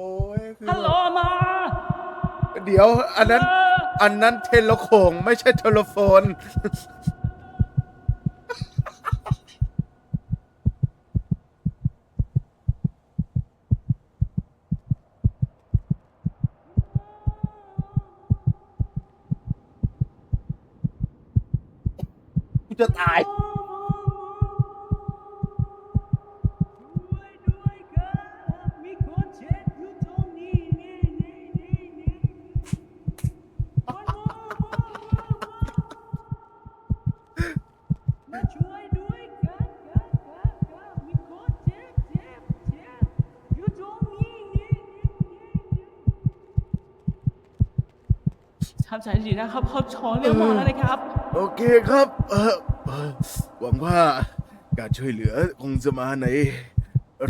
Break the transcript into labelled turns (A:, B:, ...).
A: โอ้ยคือ
B: ฮัลโหลมา
A: เดี๋ยว อันนั้น
B: เออ
A: อันนั้นเทเลโขงไม่ใช่โทรโฟน กูจะตาย
B: ด้วย ทำใจดีนะครับเขาช้อนเรียกหมอแล้วนะครับ
A: โอเคครับ เออเออหวังว่าการช่วยเหลือคงจะมาใน